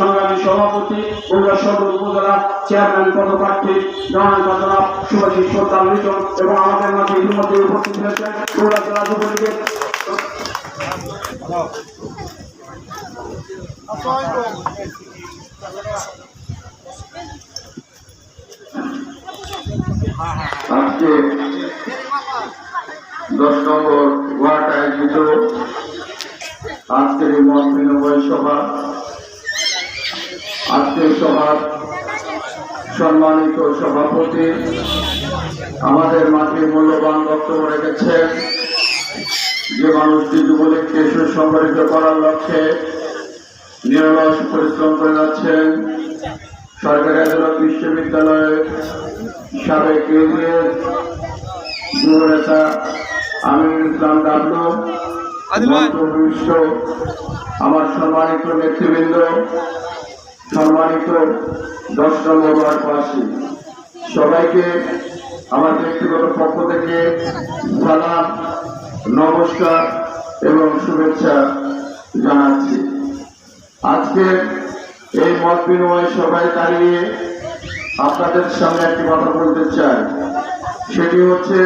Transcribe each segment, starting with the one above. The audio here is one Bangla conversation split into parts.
সংগ্রামী সভাপতি বগুড়া সদর উপজেলা চেয়ারম্যান পদপ্রার্থী জনান জনাব শুভাশিস সর্দার লিটন এবং আমাদের মাঝে ইতিমধ্যে উপস্থিত হয়েছেন বগুড়া জেলা যুবলীগের আজকে দশ নম্বর ওয়ার্ড আয়োজিত আজকের মত বিনিময় সভা আজকের সভার সম্মানিত সভাপতি আমাদের মাঝে মূল্যবান বক্তব্য রেখেছেন। যে মানুষটি যুবলীগকে সুসংগঠিত করার লক্ষ্যে নিরলস পরিশ্রম করে যাচ্ছেন। সরকারি আদালত বিশ্ববিদ্যালয়ের সাবেক ইউনিয়ন যুব নেতা আমিনুল ইসলাম ডাবলু আমার সম্মানিত নেতৃবৃন্দ সম্মানিত দশ নম্বর সবাইকে আমার ব্যক্তিগত পক্ষ থেকে সালাম, নমস্কার এবং শুভেচ্ছা জানাচ্ছি। আজকে এই মত বিনিময় সবাই দাঁড়িয়ে আপনাদের সামনে একটি কথা বলতে চাই। সেটি হচ্ছে,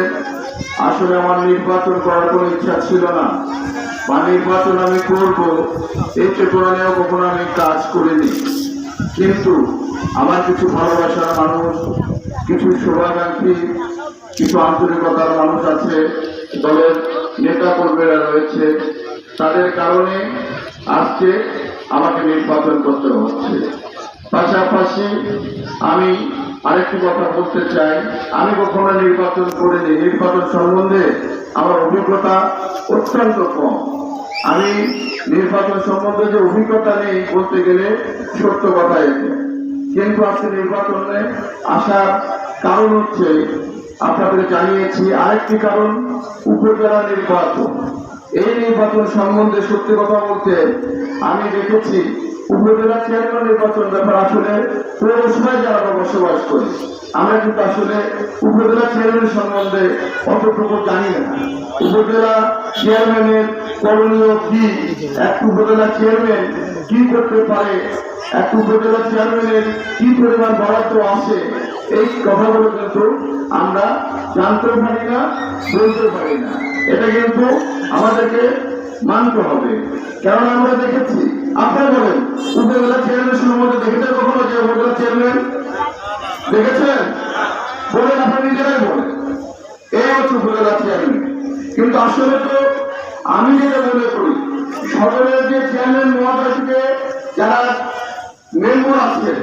আসলে আমার নির্বাচন করার কোনো ইচ্ছা ছিল না। বা নির্বাচন আমি করব এই চেতনানেও কখনো আমি কাজ করিনি। কিন্তু আমার কিছু ভালোবাসার মানুষ, কিছু শুভাকাঙ্ক্ষী কিছু আন্তরিকতার মানুষ আছে, দলের নেতা কর্মীরা রয়েছে। তাদের কারণে আজকে আমাকে নির্বাচন করতে হচ্ছে। পাশাপাশি আমি আরেকটি কথা বলতে চাই। আমি কখনো নির্বাচন করিনি। নির্বাচন সম্বন্ধে আমার অভিজ্ঞতা অত্যন্ত কম। আমি নির্বাচন সম্বন্ধে যে অভিজ্ঞতা নেই বলতে গেলে সত্য কথা এসে কিন্তু আজকে নির্বাচনে আসার কারণ হচ্ছে, আপনাদের জানিয়েছি আরেকটি কারণ, উপজেলা নির্বাচন। এই নির্বাচন সম্বন্ধে সত্যি কথা বলতে আমি দেখেছি উপজেলা চেয়ারম্যান নির্বাচন ব্যাপার আসলে পৌরসভায় যারা বসবাস করি, আমরা কিন্তু আসলে উপজেলা চেয়ারম্যান সম্বন্ধে অতটুকু জানি না। উপজেলা চেয়ারম্যানের করণীয় কি? এক উপজেলা চেয়ারম্যান কি করতে পারে? এক উপজেলা চেয়ারম্যানের কি পরিমাণ বরাদ্দ আছে? এই কথাগুলো কিন্তু আমরা জানতেও পারি না বলতে পারি না। এটা কিন্তু আমাদেরকে মানতে হবে। কারণ আমরা দেখেছি আপনারা বলেন উপজেলা চেয়ারম্যান সম্বন্ধে দেখেছেন কখনো যে উপজেলা চেয়ারম্যান দেখেছেন? বলেন, আপনারা নিজেরাই বলেন। এই হচ্ছে উপজেলা চেয়ারম্যান কিন্তু আসলে তো আমি যেটা মনে করি, সদরের যে চেয়ারম্যান মহাদয়কে যারা মেম্বার আছেন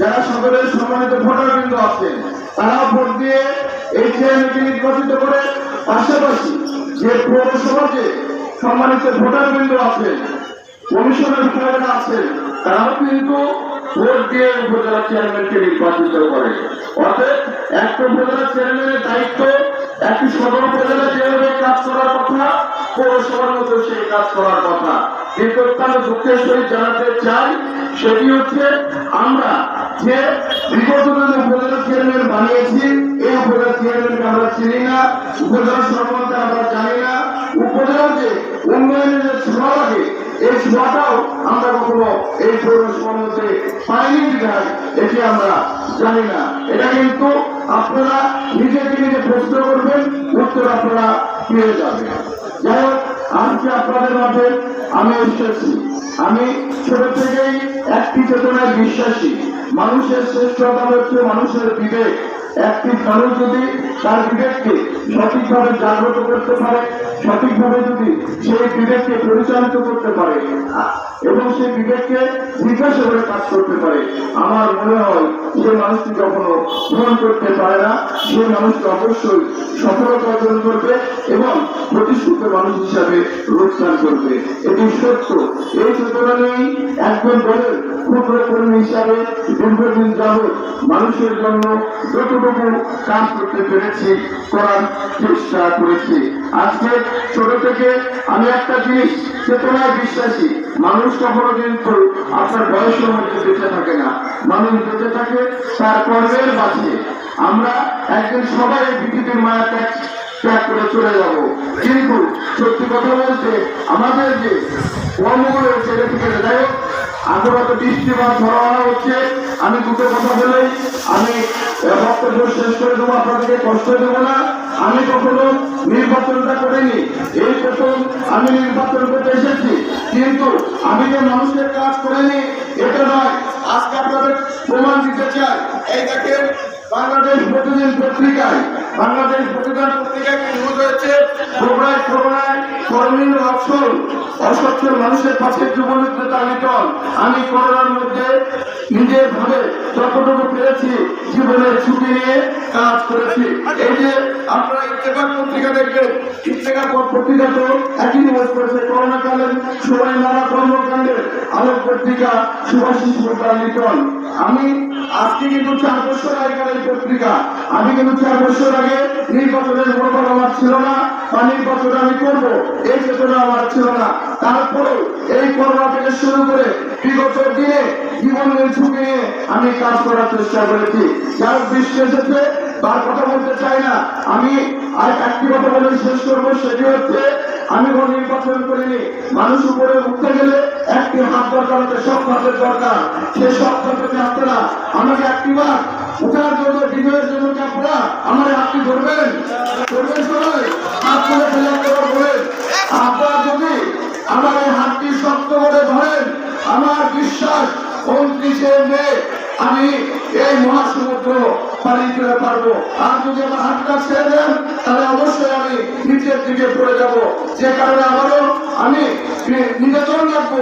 যারা সদরের সম্মানিত ভোটারবৃন্দ আছে, তারা ভোট দিয়ে এই চেয়ারম্যানকে নির্বাচিত করে পাশাপাশি যে পৌরসভাতে সম্মানিত ভোটারবৃন্দ আছেন কমিশনের তারাও কিন্তু ভোট দিয়ে উপজেলা চেয়ারম্যানকে নির্বাচিত করে। উপজেলা চেয়ারম্যানের দায়িত্ব, একটি সদর উপজেলা কাজ করার কথা, পৌরসভার সেই কাজ করার কথা। কিন্তু সহিত জানাতে চাই, সেটি হচ্ছে আমরা যে বিগত উপজেলা চেয়ারম্যান বানিয়েছি, এই উপজেলা চেয়ারম্যানকে আমরা চিনি না, উপজেলা সম্বন্ধে আমরা জানি না। উপজেলার যে উন্নয়নের যে লাগে এই ছোঁয়াটাও আমরা কখনো এই মধ্যে পাইনি বিধায় এটি আমরা জানি না। এটা কিন্তু আপনারা নিজেকে নিজে প্রশ্ন করবেন, উত্তর আপনারা পেয়ে যাবেন। যাই হোক, আজকে আপনাদের মাঝে আমি এসেছি। আমি ছোট থেকেই একটি চেতনায় বিশ্বাসী। মানুষের শ্রেষ্ঠতা হচ্ছে মানুষের বিবেক। একটি মানুষ যদি তার বিবেককে সঠিকভাবে জাগ্রত করতে পারে সঠিকভাবে যদি সেই বিবেককে পরিচালিত করতে পারে এবং সেই বিবেককে জিজ্ঞাসা করে কাজ করতে পারে, আমার মনে হয় সে মানুষটি কখনো ভ্রমণ করতে পারে না। সে মানুষটি অবশ্যই সফলতা অর্জন করবে এবং প্রতিষ্ঠিত মানুষ হিসাবে রোজগার করবে। এটি সত্য। এই চেতনা নিয়েই একজন দলের ক্ষুদ্র কর্মী হিসাবে দীর্ঘদিন যাবৎ মানুষের জন্য যতটুকু কাজ করতে পেরেছি, করার চেষ্টা করেছি। আজকে ছোট থেকে আমি একটা জিনিস চেতনায় বিশ্বাসী। মানুষ কখনো কিন্তু আপনার বয়সের মধ্যে বেঁচে থাকে না। মানুষ বেঁচে থাকে তার কর্মের বাঁচে আমরা একদিন সবাই পৃথিবীর মায়া ত্যাগ ত্যাগ করে চলে যাব। কিন্তু সত্যি কথা বলতে আমাদের যে কর্মগুলো ছেড়ে থেকে যাই হোক আগ্রহত বৃষ্টি বা ধরা হচ্ছে, আমি দুটো কথা বলেই আমি বক্তব্য শেষ করে দেবো, আপনাদেরকে কষ্ট দেবো না। আমি কখনো নির্বাচনটা করিনি এই প্রথম আমি নির্বাচন করতে এসেছি, কিন্তু আমি যে মানুষের কাজ করিনি, এটা নয়। আজকে আপনাদের প্রমাণ দিতে চাই। এই দেখেন, বাংলাদেশ প্রতিদিন পত্রিকায়, বাংলাদেশ প্রতিদিন পত্রিকায় নিউজ হয়েছে কর্মীর অপশন অসচ্ছল মানুষের পাশে যুবলীগ নেতা লিটন আমি করোনার মধ্যে নিজের ভাবে যতটুকু পেরেছি জীবনের ছুটি নিয়ে কাজ করেছি। এই যে আপনারা ইত্তেফাক পত্রিকা দেখবেন, ইত্তেফাক পত্রিকা তো একই নিউজ করেছে করোনা কালের সময় নানা কর্মকাণ্ডের আলোক পত্রিকা সুভাষিস সরকার লিটন। আমি আজকে কিন্তু চার বছর আগেকার এই পত্রিকা, আমি কিন্তু চার বছর আগে নির্বাচনের মনোবল আমার ছিল না, বা নির্বাচন আমি করব, এই চেতনা আমার ছিল না। তারপরে এই করোনা থেকে শুরু করে বিগত দিনে জীবনের ঝুঁকি নিয়ে আমি কাজ করার চেষ্টা করেছি। যার বৃষ্টি এসেছে, তার কথা বলতে চাই না। আমি আর একটি কথা বলে শেষ করব, সেটি হচ্ছে, আমি কোনো নির্বাচন করিনি। মানুষ উপরে উঠতে গেলে একটি হাত দরকার হচ্ছে সব হাতের দরকার। সে সব হাতে আসতে না। আমাকে একটি বার উঠার জন্য, বিজয়ের জন্য কি আপনারা আমার হাতটি ধরবেন? ধরবেন সবাই? হাত তুলে ফেলে বিশ্বাস উনত্রিশে মে আমি এই মহাসমুদ্র পানি করে পারব। আর যদি আমার হাতটা ছেড়ে দেন, তাহলে অবশ্যই আমি নিজের দিকে পড়ে যাব। যে কারণে আবারও আমি নিবেদন রাখব,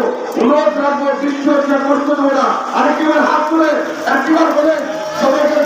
অনুরোধ রাখব বিশ্ব করতে দেবো না। আরেকবার হাত তুলে, একবার বলে সবাইকে